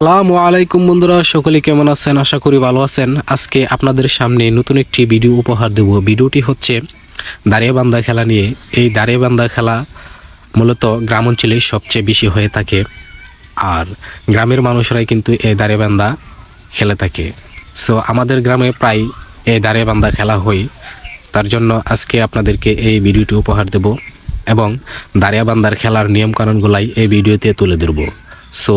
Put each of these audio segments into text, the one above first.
আসসালামু আলাইকুম বন্ধুরা সকলে কেমন আছেন? আশা করি ভালো আছেন। আজকে আপনাদের সামনে নতুন একটি ভিডিও উপহার দেব। ভিডিওটি হচ্ছে দাঁড়িয়েবান্ধা খেলা নিয়ে। এই দাঁড়িয়েবান্ধা খেলা মূলত গ্রাম অঞ্চলে সবচেয়ে বেশি হয়ে থাকে আর গ্রামের মানুষরাই কিন্তু এই দাঁড়িয়েবান্ধা খেলে থাকে। সো আমাদের গ্রামে প্রায় এই দাঁড়িয়েবান্ধা খেলা হয়। তার জন্য আজকে আপনাদেরকে এই ভিডিওটি উপহার দেব এবং দাঁড়িয়াবান্ধার খেলার নিয়মকানুনগুলাই এই ভিডিওতে তুলে ধরব। সো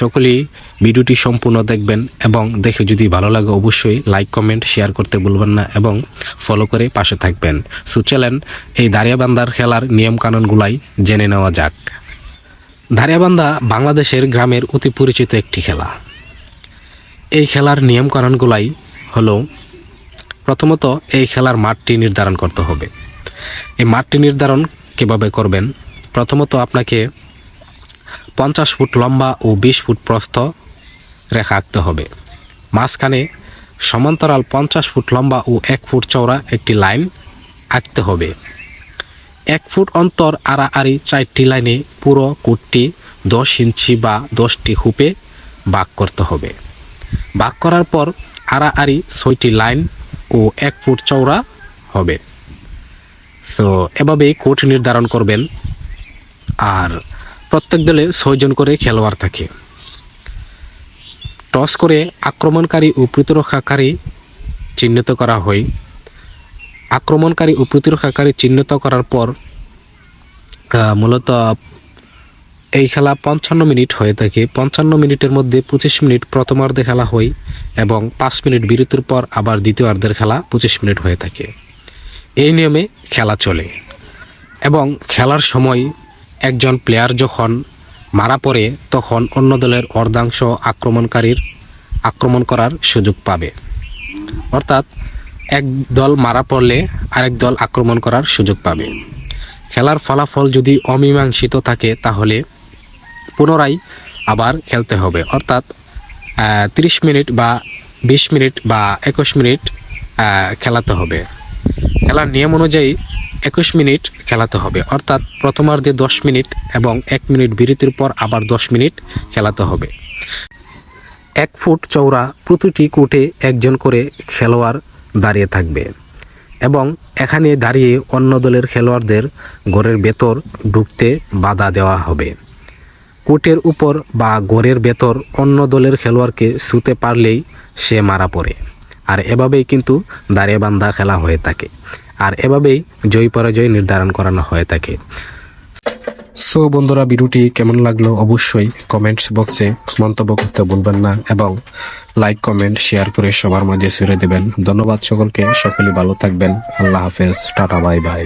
সকলেই ভিডিওটি সম্পূর্ণ দেখবেন এবং দেখে যদি ভালো লাগে অবশ্যই লাইক, কমেন্ট, শেয়ার করতে ভুলবেন না এবং ফলো করে পাশে থাকবেন। সো চলেন এই দাঁড়িয়াবান্ধার খেলার নিয়মকানুনগুলাই জেনে নেওয়া যাক। দাঁড়িয়াবান্ধা বাংলাদেশের গ্রামের অতি পরিচিত একটি খেলা। এই খেলার নিয়মকানুনগুলাই হলো, প্রথমত এই খেলার মাঠটি নির্ধারণ করতে হবে। এই মাঠটি নির্ধারণ কীভাবে করবেন? প্রথমত আপনাকে পঞ্চাশ ফুট লম্বা ও বিশ ফুট প্রস্থ রেখা আঁকতে হবে। মাঝখানে সমান্তরাল পঞ্চাশ ফুট লম্বা ও এক ফুট চওড়া একটি লাইন আঁকতে হবে। এক ফুট অন্তর আড়াআড়ি চারটি লাইনে পুরো কোটটি দশ ইঞ্চি বা দশটি হুপে বাক করতে হবে। বাক করার পর আড়াআড়ি ছয়টি লাইন ও এক ফুট চওড়া হবে। সো এভাবেই কোট নির্ধারণ করবেন। আর প্রত্যেক দলে ছয়জন করে খেলোয়াড় থাকে। টস করে আক্রমণকারী ও প্রতিরক্ষাকারী চিহ্নিত করা হয়। আক্রমণকারী ও প্রতিরক্ষাকারী চিহ্নিত করার পর মূলত এই খেলা পঞ্চান্ন মিনিট হয়ে থাকে। পঞ্চান্ন মিনিটের মধ্যে পঁচিশ মিনিট প্রথমার্ধে খেলা হয় এবং পাঁচ মিনিট বিরতির পর আবার দ্বিতীয় অর্ধের খেলা পঁচিশ মিনিট হয়ে থাকে। এই নিয়মে খেলা চলে এবং খেলার সময় একজন প্লেয়ার যখন মারা পড়ে, তখন অন্য দলের অর্ধাংশ আক্রমণকারীর আক্রমণ করার সুযোগ পাবে। অর্থাৎ, এক দল মারা পড়লে আরেক দল আক্রমণ করার সুযোগ পাবে। খেলার ফলাফল যদি অমীমাংসিত থাকে, তাহলে পুনরায় আবার খেলতে হবে। অর্থাৎ তিরিশ মিনিট বা বিশ মিনিট বা একুশ মিনিট খেলাতে হবে। খেলার নিয়ম অনুযায়ী একুশ মিনিট খেলাতে হবে। অর্থাৎ প্রথমার্ধে দশ মিনিট এবং এক মিনিট বিরতির পর আবার দশ মিনিট খেলাতে হবে। এক ফুট চওড়া প্রতিটি কোর্টে একজন করে খেলোয়াড় দাঁড়িয়ে থাকবে এবং এখানে দাঁড়িয়ে অন্য দলের খেলোয়াড়দের ঘরের ভেতর ঢুকতে বাধা দেওয়া হবে। কোর্টের উপর বা ঘরের ভেতর অন্য দলের খেলোয়াড়কে ছুতে পারলেই সে মারা পড়ে। আর এভাবেই কিন্তু দাঁড়িয়ে বান্ধা খেলা হয়ে থাকে। আর এভাবেই জয় পরাজয় নির্ধারণ করানো হয়ে থাকে সো বন্ধুরা, ভিডিওটি কেমন লাগল অবশ্যই কমেন্টস বক্সে মন্তব্য করতে ভুলবেন না এবং লাইক, কমেন্ট, শেয়ার করে সবার মাঝে ছড়িয়ে দেবেন। ধন্যবাদ সকলকে, সকলে ভালো থাকবেন। আল্লাহ হাফেজ। Tata, bye bye.